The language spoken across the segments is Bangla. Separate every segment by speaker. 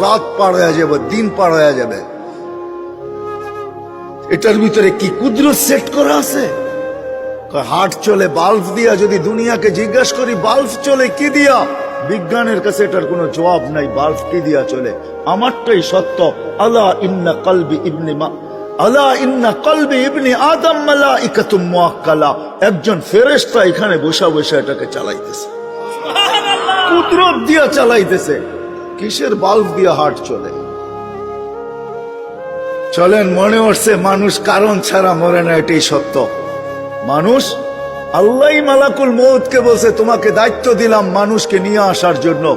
Speaker 1: রাত পার হয়ে যাবে দিন পার হয়ে যাবে। এটার ভিতরে কি কুদরত সেট করা আছে? হাট চলে বাল্ব দিয়া যদি দুনিয়াকে জিজ্ঞাসা করি বাল্ব চলে কি দিয়া? বিজ্ঞানের কাছে এটার কোনো জবাব নাই বাল্ব কি দিয়া চলে? আমারটাই সত্য আলা ইন্না কলবি ইবনি মা আলা ইন্না কলবি ইবনি আদম মালাইকাতুম মুআক্কালা। একজন ফেরেশতা এখানে বসা বসা এটাকে চালাইতেছে। কুদরত দিয়া চালাইতেছে। কিসের বাল্ব দিয়ে হাট চলে? চলেন, মনে হচ্ছে মানুষ কারণ ছাড়া মরে না, এটাই সত্য। মানুষ আল্লাহ মালাকুল মৌতকে বলছে, তোমাকে দায়িত্ব দিলাম মানুষকে নিয়ে আসার জন্য।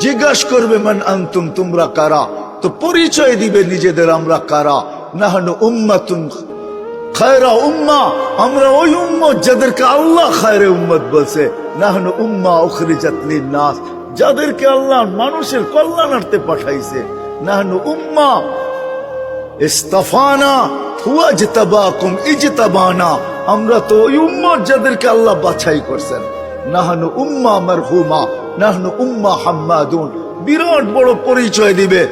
Speaker 1: জিজ্ঞাসা করবে, মান আন্তুম, তোমরা কারা? তো পরিচয় দিবে নিজেদের, আমরা কারা? নাহানু উম্মাতুন খায়রা উম্মা। আমরা ওই উম্মত যাদেরকে আল্লাহ খায়রে উম্মত বলছে। নাহানু উম্মা উখরিজাত নাস যাদেরকে আল্লাহ মানুষের কল্যাণার্থে পাঠাইছে। নাহানু উম্মা ইস্তাফানা হুয়া জিতাবাকুম ইজতাবানা। আমরা তো ওই উম্মত যাদেরকে আল্লাহ বাছাই করছেন। নাহানু উম্মা মারহুমা। বিরাট বড় পরিচয় দিবে।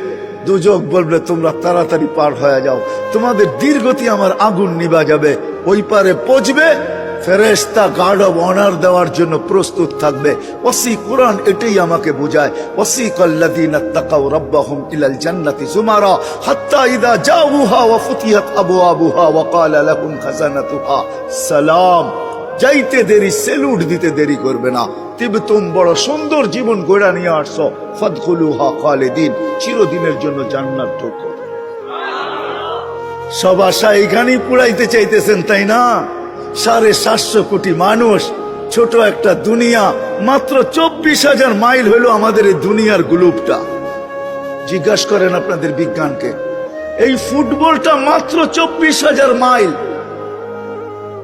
Speaker 1: দুজক বলবে, তোমরা তাড়াতাড়ি পার হয়ে যাও। তোমাদের দীর্ঘতি আমার আগুন নিবা যাবে। ওই পারে পচবে ফেরেস্তা গার্ড অব অনার দেওয়ার জন্য প্রস্তুত থাকবে। ওসি কোরআন এটাই আমাকে বোঝায়। ওসি কল্লাদিনা তাকাউ ইলাল জান্নাতি জুমারা হাত্তা ইদা জাউহা ওয়া ফুতিহাত আবওয়াবুহা ওয়া ক্বালা লাহুম খাজানাতুহা। সালাম। যাইতে দেরি সেলুট দিতে দেরি করবে না। তিবতুম বড় সুন্দর জীবন গোড়া নিয়ে আসছো। ফদখুলুহা খালিদিন, চিরদিনের জন্য জান্নাত ঢুকো সব আশা এখানেই পুরাইতে চাইতেছেন, তাই না? সাড়ে সাতশো কোটি মানুষ, ছোট একটা দুনিয়া, মাত্র চব্বিশ হাজার মাইল হলো আমাদের এই দুনিয়ার গ্লুপটা। জিজ্ঞাসা করেন আপনাদের বিজ্ঞানকে, এই ফুটবলটা মাত্র চব্বিশ হাজার মাইল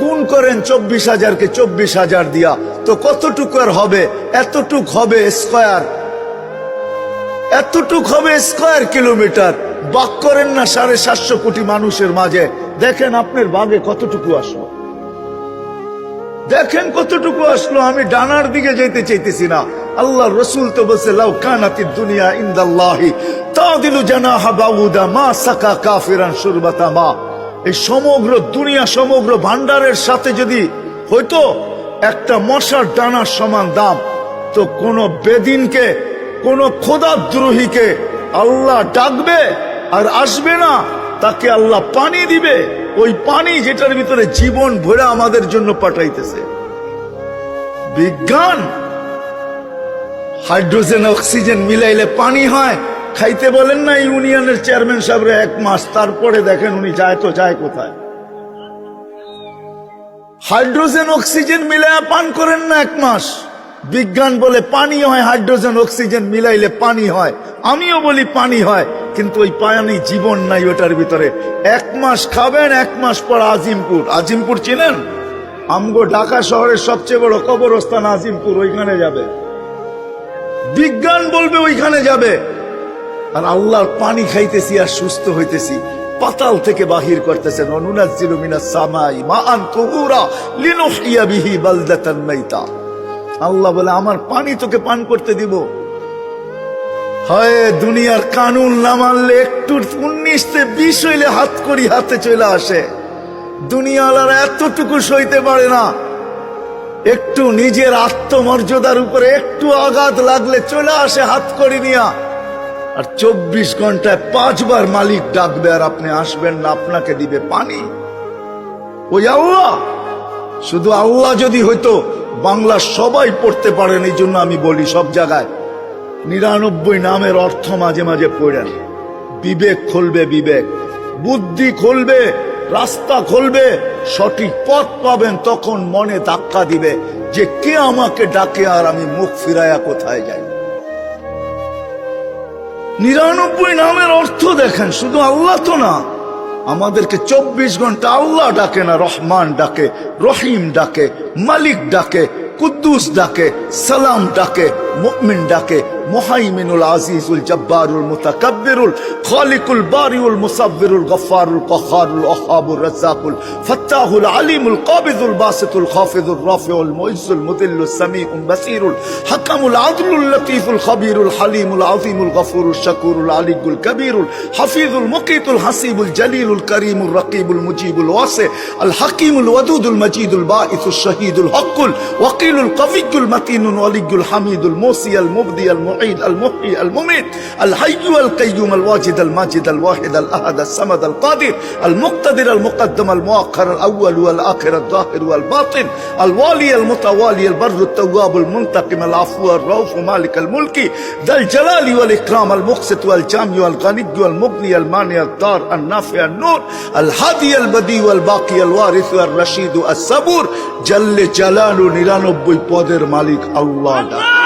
Speaker 1: গুণ করেন চব্বিশ হাজারকে চব্বিশ হাজার দিয়া। তো কতটুকু আর হবে? এতটুক হবে স্কোয়ার। এতটুক হবে স্কোয়ার কিলোমিটার। বাক করেন না সাড়ে সাতশো কোটি মানুষের মাঝে। দেখেন আপনার বাগে কতটুকু আসলো। দেখেন কতটুকু আসলো। আমি ডানার দিকে যেতে চাইতেছি না। আল্লাহ রসুল তো বলছে, লাউ কানাতি দুনিয়া ইন্দাল্লাহি। তাদিলু জানাহা বাউদা মা সাকা কাফিরান শুরবাতা মা। এই সমগ্র দুনিয়া, সমগ্র ভান্ডারের সাথে যদি হয়তো একটা মশার ডানার সমান দাম। তো কোন বেদিনকে, কোন খোদাদ্রোহীকে আল্লাহ ডাকবে আর আসবে না, তাকে আল্লাহ পানি দিবে। ওই পানি যেটার ভিতরে জীবন ভরে আমাদের জন্য পাঠাইতেছে। বিজ্ঞান, হাইড্রোজেন, অক্সিজেন মিলাইলে পানি হয় খাইতে বলেন না, ইউনিয়নের চেয়ারম্যান সাহেবরে এক মাস তারপরে দেখেন উনি যায় তো যায় কোথায়। হাইড্রোজেন, অক্সিজেন মিলাইয়া পান করেন না এক মাস। বিজ্ঞান বলে পানি হয়, হাইড্রোজেন, অক্সিজেন মিলাইলে পানি হয়। আমিও বলি পানি হয়, কিন্তু ওই পানি জীবন নাই ওটার ভিতরে। এক মাস খাবেন, এক মাস পর আজিমপুর। আজিমপুর চিনেন? আমগো ঢাকা শহরের সবচেয়ে বড় কবরস্থান আজিমপুর, ওইখানে যাবে। বিজ্ঞান বলবে ওইখানে যাবে। আর আল্লাহর পানি খাইতেছি আর সুস্থ হইতেছি। পাতাল থেকে বাহির করতেছেন। আল্লাহ বলে, আমার পানি তোকে পান করতে দিব। হয়, দুনিয়ার কানুন না মানলে একটু উনিশতে বিষ হইলে হাত করি হাতে চলে আসে। দুনিয়ালার এতটুকু সইতে পারে না। একটু নিজের আত্মমর্যাদার উপরে একটু আঘাত লাগলে চলে আসে হাত করি নিয়া। আর চব্বিশ ঘন্টায় পাঁচবার মালিক ডাকবে আর আপনি আসবেন না, আপনাকে দিবে পানি। ওই আল্লাহ! শুধু আল্লাহ যদি হইতো, বাংলা সবাই পড়তে পারেন, এই জন্য আমি বলি সব জায়গায়। নিরানব্বই নামের অর্থ মাঝে মাঝে পড়েন বিবেক খুলবে বিবেক, বুদ্ধি খুলবে, রাস্তা খুলবে, সঠিক পথ পাবেন, তখন মনে ধাক্কা দিবে যে কে আমাকে ডাকে আর আমি মুখ ফিরায়া কোথায় যাই। নিরানব্বই নামের অর্থ দেখেন, শুধু আল্লাহ তো না। আমাদেরকে চব্বিশ ঘণ্টা আল্লাহ ডাকে না, রহমান ডাকে, রহিম ডাকে, মালিক ডাকে, কুদ্দুস ডাকে, সালাম ডাকে, মুমিন ডাকে المهيمن العزيز الجبار المتكبر الخالق البارئ المصور الغفار القهار الوهاب الرزاق الفتاح العليم القابض الباسط الخافض الرافع المعز المذل السميع البصير الحكم العدل اللطيف الخبير الحليم العظيم الغفور الشكور العلي الكبير الحفيظ المقيت الحسيب الجليل الكريم الرقيب المجيب الواسع الحكيم الودود المجيد الباعث الشهيد الحق الوقيل القوي المتين الولي الحميد الموصي المبدي المعين المعيد المحيي المميت الحي القيوم الواجد الماجد الواحد الأحد السمد القادر المقتدر المقدم المؤخر الأول والآخر الظاهر والباطن الوالي المتوالي البر التواب المنتقم العفو الروف مالك الملك ذا الجلال والإكرام المقسط والجامع والغني والمبني المانع الدار النافع النور الحادي البدي والباقي الوارث الرشيد الصبور জল্লে بوي بودر مالك الله, الله.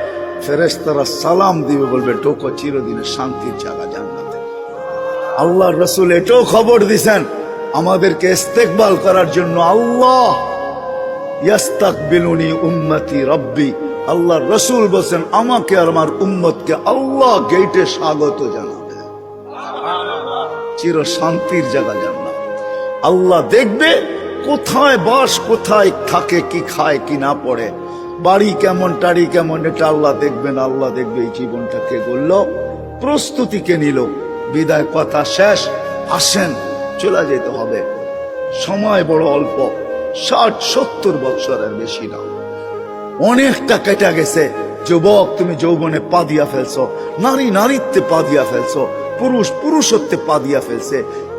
Speaker 1: ফেরেস্তারা সালাম দিবে, বলবে টোকো চিরদিনের শান্তির জায়গা জান্নাতে। আল্লাহ রসুল এটাও খবর দিছেন, আমাদেরকে ইস্তেকবাল করার জন্য আল্লাহ ইয়াস্তাক বিলুনি উম্মতি রব্বি। আল্লাহ রসুল বলছেন, আমাকে আর আমার উম্মতকে আল্লাহ গেটে স্বাগত জানাবে। চির শান্তির জায়গা জান্নাত। আল্লাহ দেখবে কোথায় বাস, কোথায় থাকে, কি খায়, কি না পড়ে। বাড়ি কেমন, টাড়ি কেমন, এটা আল্লাহ দেখবেন, আল্লাহ দেখবে এই জীবনটা কে করল প্রস্তুতি কে নিল? বিদায় কথা শেষ, আসেন, চলে যেতে হবে। সময় বড় অল্প, ষাট, সত্তর বৎসরের বেশি না। অনেকটা কেটে গেছে। যুবক, তুমি যৌবনে পা দিয়া ফেলছো। নারী নারীত্বে পা দিয়া ফেলছো। পুরুষ পুরুষত্বে পা দিয়া ফেলছে।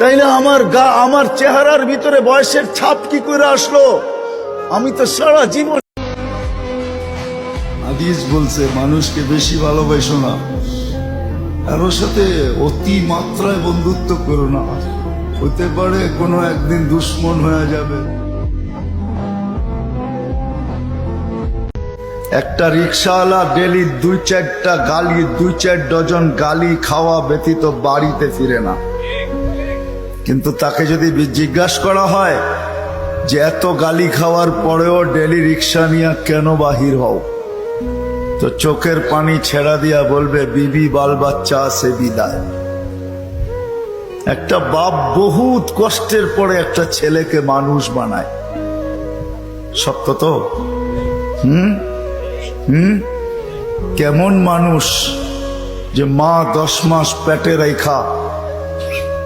Speaker 1: তাইলে আমার গা, আমার চেহারার ভিতরে বয়সের ছাপ কি করে আসলো? আমি তো সারা জীবন হাদিস বলছে, মানুষকে বেশি ভালোবাসো না। কারোর সাথে অতি মাত্রায় বন্ধুত্ব করো না। হতে পারে কোনো একদিন দুশ্মন হয়ে যাবে। একটা রিক্সাওয়ালা ডেলি দুই চারটা গালি, দুই চার ডজন গালি খাওয়া ব্যতীত বাড়িতে ফিরে না। কিন্তু তাকে যদি জিজ্ঞাসা করা হয় যে এত গালি খাওয়ার পরেও ডেলি রিক্সা নিয়ে কেন বাহির হও? তো চোখের পানি ছেড়া দিয়া বলবে, বিবি বাল বাচ্চা আছে, বিদায়। একটা বাপ বহুত কষ্টের পরে একটা ছেলেকে মানুষ বানায়। সত্য তো? হুম? হুম? কেমন মানুষ যে মা দশ মাস পেটে রেখা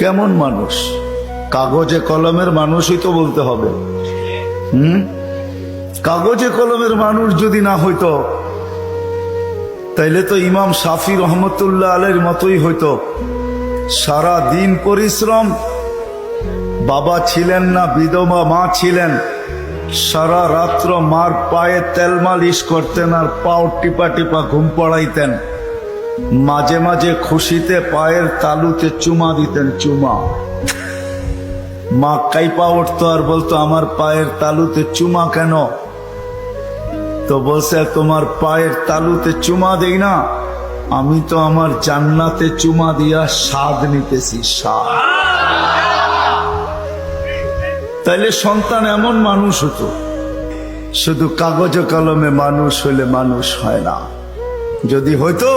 Speaker 1: কেমন মানুষ? কাগজে কলমের মানুষই তো বলতে হবে। হুম? কাগজে কলমের মানুষ যদি না হইতো, তাইলে তো ইমাম শাফি রহমতুল্লাহ আলের মতোই হইতো। সারা দিন পরিশ্রম, বাবা ছিলেন না, বিধবা মা ছিলেন। সারা রাত্র মার পায়ে তেল মালিশ করতেন আর পাও টিপা টিপা ঘুম পড়াইতেন। মাঝে মাঝে খুশিতে পায়ের তালুতে চুমা দিতেন চুমা। মা কাইপা উঠতো আর বলতো, আমার পায়ের তালুতে চুমা কেন? তো বলছে, তোমার পায়ের তালুতে চুমা দেই না, আমি তো আমার জান্নাতে চুমা দিয়া স্বাদ নিতেছি, স্বাদ। তাইলে সন্তান এমন মানুষ হতো, শুধু কাগজ কলমে মানুষ হইলে মানুষ হয় না। যদি হইতো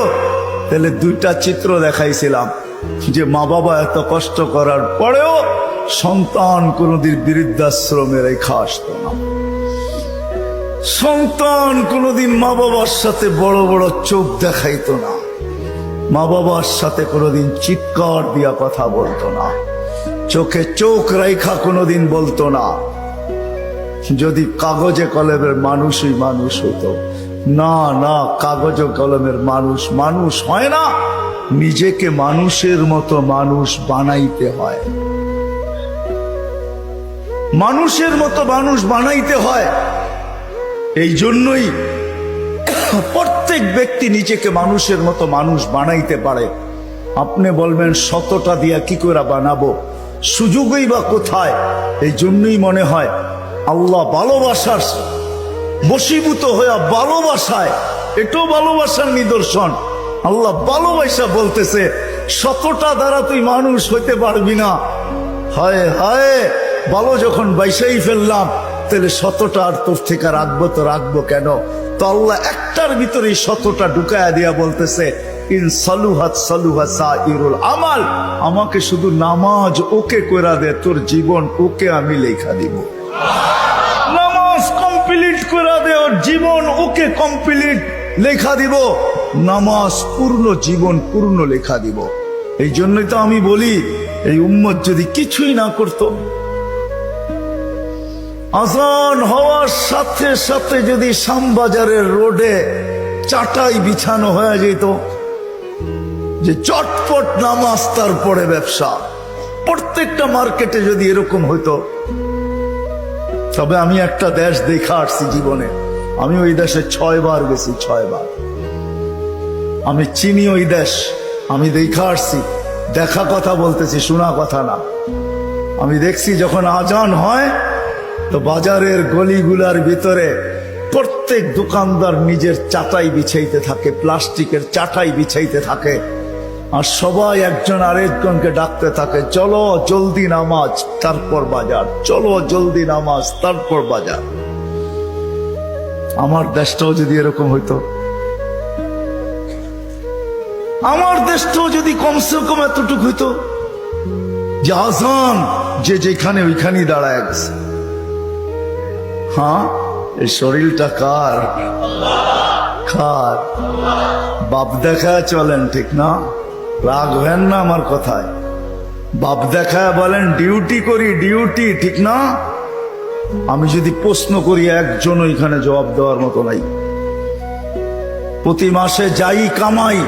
Speaker 1: তাহলে দুইটা চিত্র দেখাইছিলাম যে মা বাবা এত কষ্ট করার পরেও সন্তান কোনোদিন বৃদ্ধাশ্রমে রেখা আসতো না। সন্তান কোনোদিন মা বাবার সাথে বড় বড় চোখ দেখাইত না। মা বাবার সাথে কোনোদিন চিৎকার দিয়া কথা বলতো না। চোখে চোখ রেখা কোনোদিন বলতো না। যদি কাগজে কলমের মানুষই মানুষ হতো না না, কাগজ ও কলমের মানুষ মানুষ হয় না। নিজেকে মানুষের মতো মানুষ বানাইতে হয়। মানুষের মতো মানুষ বানাইতে হয়। এই জন্যই প্রত্যেক ব্যক্তি নিজেকে মানুষের মতো মানুষ বানাইতে পারে। আপনি বলবেন, শতটা দিয়া কি করে বানাবো? সুযোগই বা কোথায়? এই জন্যই মনে হয়, আল্লাহ ভালোবাসার বশীভূত হইয়া ভালোবাসায়, এটাও ভালোবাসার নিদর্শন। আল্লাহ ভালোবাসা বলতেছে শতটা দ্বারা তুই মানুষ হইতে পারবি না। হায় হায়, ভালো যখন বাইসাই ফেললাম, তাহলে শতটা আর তোর থেকে রাখব তো রাখব কেন? তো আল্লাহ একটার ভিতরে শতটা ঢুকায়া দিয়া বলতেছে, ইন সালুহাত সালুহা সাইরুল আমাল। আমাকে শুধু নামাজ ওকে কইরা দে, তোর জীবন ওকে আমি লেখা দিব। কমপ্লিট করে দে জীবন ওকে কমপ্লিট লেখা দিব। নামাজ পূর্ণ, জীবন পূর্ণ লেখা দিব। এই জন্যই তো আমি বলি, এই উম্মত যদি কিছুই না করতো, আজান হওয়ার সাথে সাথে যদি শ্যামবাজারের রোডে চাটাই বিছানো হয়ে যেত, যে চটপট নামাজ তারপরে ব্যবসা। প্রত্যেকটা মার্কেটে যদি এরকম হইতো তবে আমি একটা দেশ দেখা আসছি জীবনে। আমি ওই দেশে ছয় বার গেছি ছয় বার আমি চিনি ওই দেশ, আমি দেখা আসছি। দেখা কথা বলতেছি, শোনা কথা না। আমি দেখছি যখন আজান হয়, তো বাজারের গলিগুলার ভিতরে প্রত্যেক দোকানদার নিজের চাটাই বিছাইতে থাকে, প্লাস্টিকের চাটাই বিছাইতে থাকে। আর সবাই একজন আরেকজনকে ডাকতে থাকে, চলো জলদি নামাজ, তারপর বাজার, চলো জলদি নামাজ, তারপর বাজার। আমার দেশটাও যদি এরকম হইতো, আমার দেশটাও যদি কমসে কম এতটুকু হইতো, যে যে যেখানে ওইখানেই দাঁড়ায় গেছে। হ্যাঁ এই শরীরটা কার? কার? বাপ দেখা চলেন, ঠিক না? রাগ না আমার কথায়। বাপ দেখা বলেন, ডিউটি করি, ডিউটি, ঠিক না? আমি যদি প্রশ্ন করি, একজন এখানে জবাব দেওয়ার মতো নাই। প্রতি মাসে যাই কামাই,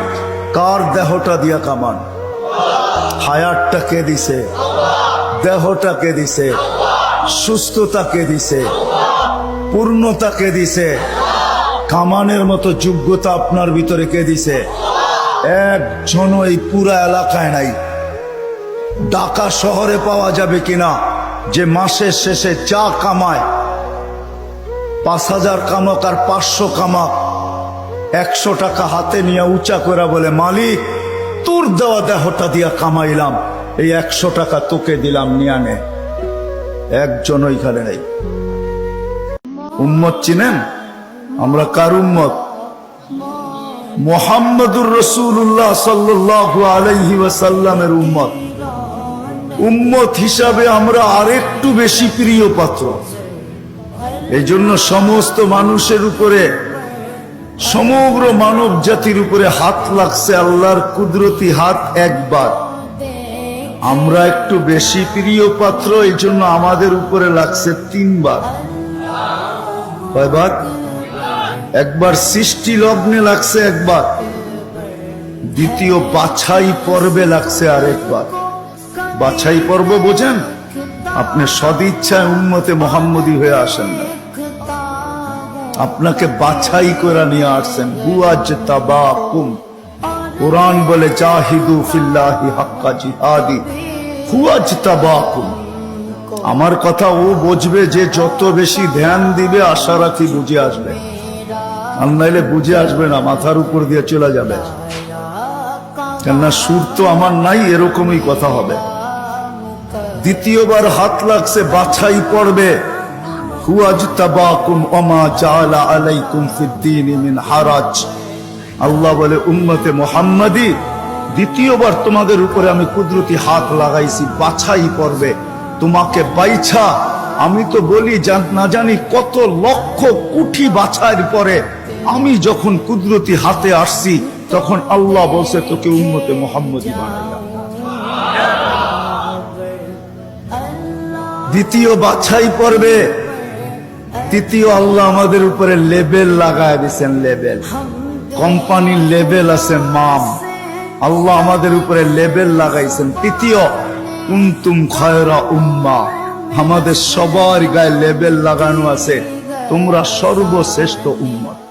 Speaker 1: কার দেহটা দিয়া কামান? হায়ারটা কে দিছে? দেহটা কে দিছে? সুস্থতা কে দিছে? পূর্ণতা কে দিছে? কামানের মতো যোগ্যতা আপনার ভিতরে কে দিছে? একজন এই পুরা এলাকায় নাই। ঢাকা শহরে পাওয়া যাবে কিনা, যে মাসের শেষে যা কামায়, পাঁচ হাজার কামাক আর পাঁচশো কামাক, একশো টাকা হাতে নিয়ে উঁচা করে বলে, মালিক, তোর দেওয়া দেহটা দিয়া কামাইলাম, এই একশো টাকা তোকে দিলাম, নিয়ে নে। একজন ওইখানে নেই। উম্মত চিনেন? আমরা কার উম্মত? মোহাম্মদুর রসুল্লাহ সাল্লু আলাইহি ওয়াসাল্লামের উম্মত। উম্মত হিসাবে আমরা আরেকটু বেশি প্রিয় পাত্র। এই জন্য সমস্ত মানুষের উপরে, সমগ্র মানব জাতির উপরে হাত লাগছে আল্লাহর কুদরতি হাত একবার। আমরা একটু বেশি প্রিয় পাত্র এই জন্য আমাদের উপরে লাগছে তিনবার। কয়বার? একবার সৃষ্টি লগ্নে লাগছে একবার, দ্বিতীয় বাছাই পর্বে লাগছে আরেকবার। বাছাই পর্ব বোঝেন? আপনি সদিচ্ছায় উন্মতে মোহাম্মদী হয়ে আসেন না। আপনাকে বাছাই করে নিয়ে আসছেন। হুয়াজ তাবাকুম কোরআন বলে, জাহিদু ফিল্লাহি হাক্কা জিহাদি। হুয়াজ তাবাকুম আমার কথা ও বুঝবে যে যত বেশি ধ্যান দিবে, আশা রাখি বুঝে আসবে। আর নাইলে বুঝে আসবে না, মাথার উপর দিয়ে চলে যাবে। কেননা সুর তো আমার নাই, এরকমই কথা হবে। দ্বিতীয়বার হাত লাগছে, বাছাই পড়বে। আল্লাহ বলে, উম্মতে মুহাম্মাদি, দ্বিতীয়বার তোমাদের উপরে আমি কুদরতি হাত লাগাইছি, বাছাই করবে তোমাকে বাইছা, আমি তো বলি না জানি কত লক্ষ কোটি বাছাইয়ের পরে আমি যখন কুদরতি হাতে আসছি, তখন আল্লাহ বলছে, তোকে উম্মতে মোহাম্মদী বানাইলাম। দ্বিতীয় বাছাই পর্বে তৃতীয় আল্লাহ আমাদের উপরে লেবেল লাগায় দিচ্ছেন লেবেল। কোম্পানির লেবেল আছে মাম। আল্লাহ আমাদের উপরে লেবেল লাগাইছেন। তৃতীয়, কুন্তুম খয়রা উম্মা। আমাদের সবার গায়ে লেবেল লাগানো আছে। তোমরা সর্বশ্রেষ্ঠ উম্মত